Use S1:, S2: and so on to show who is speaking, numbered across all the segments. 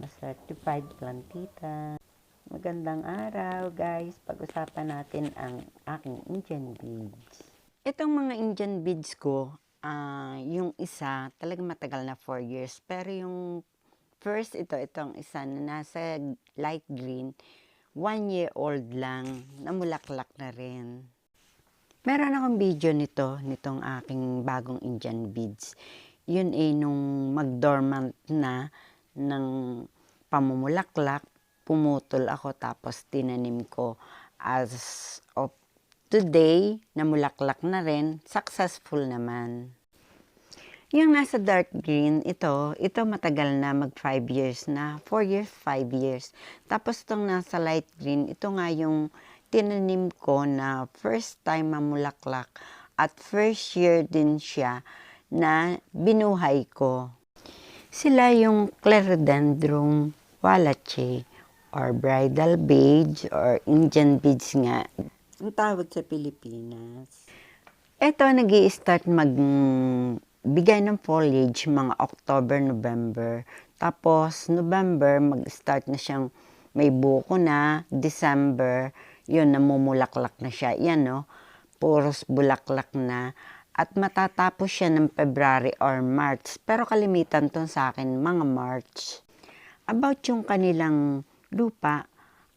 S1: Atlantita. Magandang araw guys. Pag-usapan natin ang aking Indian beads. Itong mga Indian beads ko, ah, yung isa talagang matagal na 4 years. Pero yung first ito, itong isa na nasa light green, 1 year old lang, namulaklak na rin. Meron akong video nito, nitong aking bagong Indian beads. Yun ay nung mag-dormant na ng pamumulaklak, pumutol ako tapos tinanim ko. As of today, namulaklak na rin, successful naman. Yung nasa dark green, ito, ito matagal na, mag 5 years na. 4 years, 5 years. Tapos itong nasa light green, ito nga yung tinanim ko na first time mamulaklak at first year din siya na binuhay ko. Sila yung Clerodendron walache or bridal beads or Indian beads nga. Ang tawag sa Pilipinas. Ito, nag start mag bigay ng foliage mga October, November. Tapos, November, mag-start na siyang may buko na. December, yun, namumulaklak na siya. Yan, no? Puros bulaklak na. At matatapos siya ng February or March. Pero kalimitan to sa akin, mga March. About yung kanilang lupa,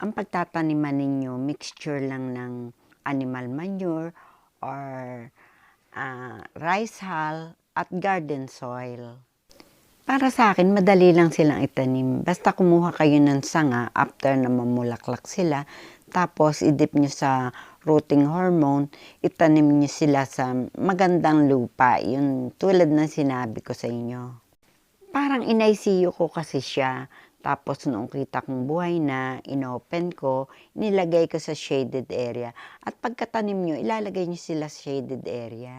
S1: ang pagtataniman ninyo, mixture lang ng animal manure or ah, rice hull at garden soil. Para sa akin, madali lang silang itanim. Basta kumuha kayo ng sanga after na mamulaklak sila. Tapos, idip nyo sa rooting hormone. Itanim nyo sila sa magandang lupa. Yun, tulad ng sinabi ko sa inyo. Parang in-ICU ko kasi siya. Tapos, noong kita kong buhay na, inopen ko, nilagay ko sa shaded area. At pagkatanim nyo, ilalagay nyo sila sa shaded area.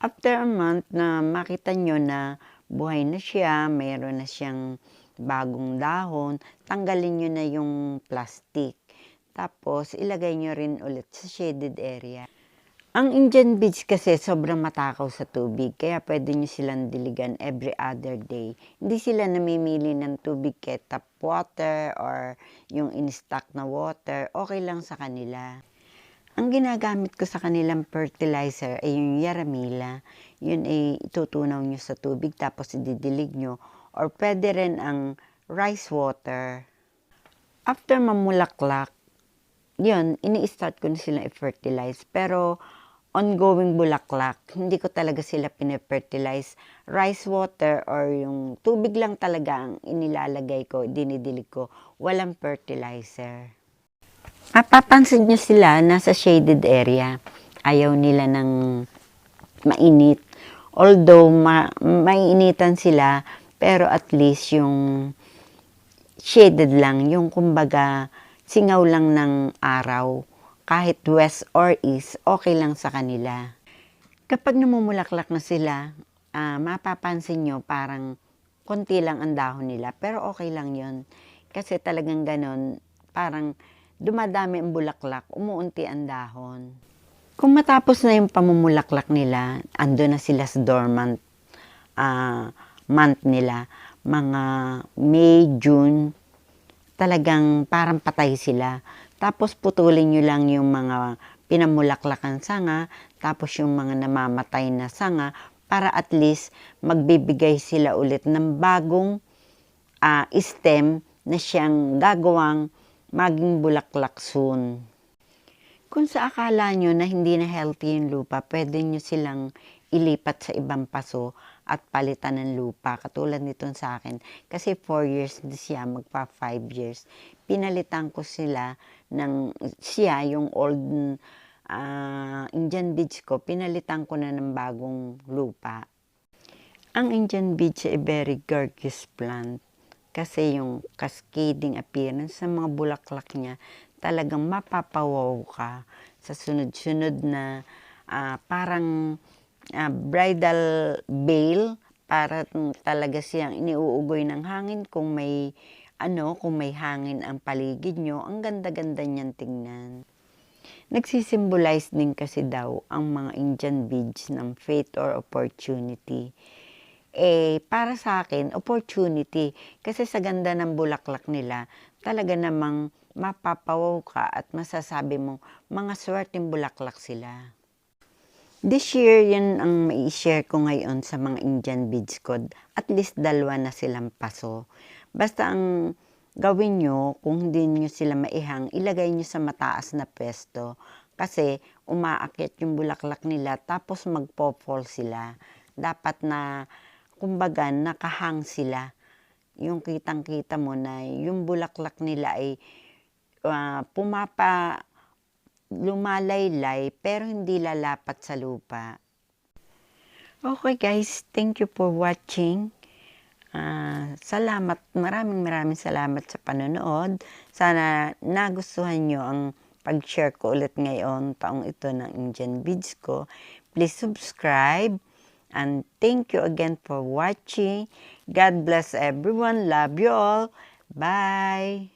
S1: After a month na makita nyo na buhay na siya, mayroon na siyang bagong dahon, tanggalin nyo na yung plastic. Tapos, ilagay nyo rin ulit sa shaded area. Ang Indian beads kasi sobrang matakaw sa tubig, kaya pwede nyo silang diligan every other day. Hindi sila namimili ng tubig kaya tap water or yung in-stock na water, okay lang sa kanila. Ang ginagamit ko sa kanilang fertilizer ay yung Yaramila. Yun ay itutunaw nyo sa tubig tapos ididilig nyo. Or pwede rin ang rice water. After mamulaklak, yun, ini-start ko na sila i-fertilize. Pero ongoing bulaklak, hindi ko talaga sila pine-fertilize. Rice water or yung tubig lang talaga ang inilalagay ko, dinidilig ko. Walang fertilizer. Mapapansin nyo sila nasa shaded area. Ayaw nila ng mainit. Although ma maininitan sila, pero at least yung shaded lang, yung kumbaga singaw lang ng araw. Kahit west or east, okay lang sa kanila. Kapag namumulaklak na sila, ah, mapapansin nyo parang konti lang ang dahon nila. Pero okay lang yon Kasi talagang ganon, parang dumadami ang bulaklak, umuunti ang dahon. Kung matapos na yung pamumulaklak nila, ando na sila sa dormant ah, month nila, mga May, June, talagang parang patay sila. Tapos putulin nyo lang yung mga pinamulaklakan sanga, tapos yung mga namamatay na sanga, para at least magbibigay sila ulit ng bagong ah, stem na siyang gagawang maging bulaklak soon. Kung sa akala nyo na hindi na healthy yung lupa, pwede nyo silang ilipat sa ibang paso at palitan ng lupa. Katulad nito sa akin. Kasi 4 years na siya, magpa 5 years. Pinalitan ko sila ng siya, yung old ah, Indian beach ko, pinalitan ko na ng bagong lupa. Ang Indian beach ay very gorgeous plant kasi yung cascading appearance sa mga bulaklak niya talagang mapapawaw ka sa sunod-sunod na ah, parang ah, bridal veil para talaga siyang iniuugoy ng hangin kung may ano, kung may hangin ang paligid nyo, ang ganda-ganda niyan tingnan. Nagsisimbolize din kasi daw ang mga Indian beads ng faith or opportunity. eh, para sa akin, opportunity. Kasi sa ganda ng bulaklak nila, talaga namang mapapawaw ka at masasabi mo, mga swerteng bulaklak sila. This year, yan ang mai-share ko ngayon sa mga Indian beads ko. At least dalawa na silang paso. Basta ang gawin nyo, kung hindi nyo sila maihang, ilagay nyo sa mataas na pwesto. Kasi umaakit yung bulaklak nila, tapos magpo-fall sila. Dapat na, kumbaga, nakahang sila. Yung kitang-kita mo na yung bulaklak nila ay ah, pumapa, lumalaylay, pero hindi lalapat sa lupa. Okay guys, thank you for watching. Ah, salamat, maraming maraming salamat sa panonood. Sana nagustuhan nyo ang pag-share ko ulit ngayon taong ito ng Indian Beads ko. Please subscribe and thank you again for watching. God bless everyone. Love you all. Bye.